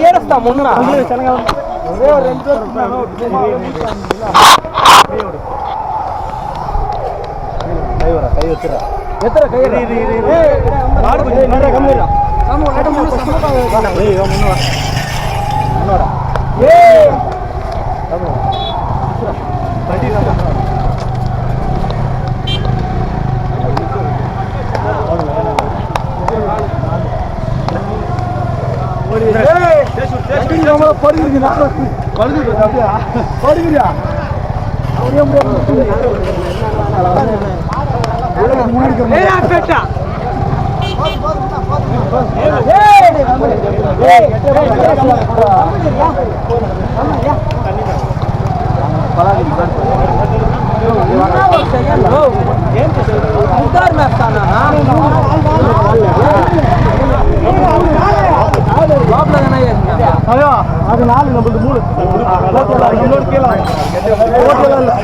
ఏడస్తా ముందు ఒరే రెండు கைவரா கை வச்சுறா எத்தனை கை மாடு கொஞ்சம் நிறைய கம்மிடா முன்னோடா படுகிறீங்க படுகிறியா அப்படியே முன்னாடி பேட்டா பழகிடுங்க அது நாலு நம்மளுக்கு மூணு. ஓட்டலாம் இன்னொரு கீழே ஓட்டலாம்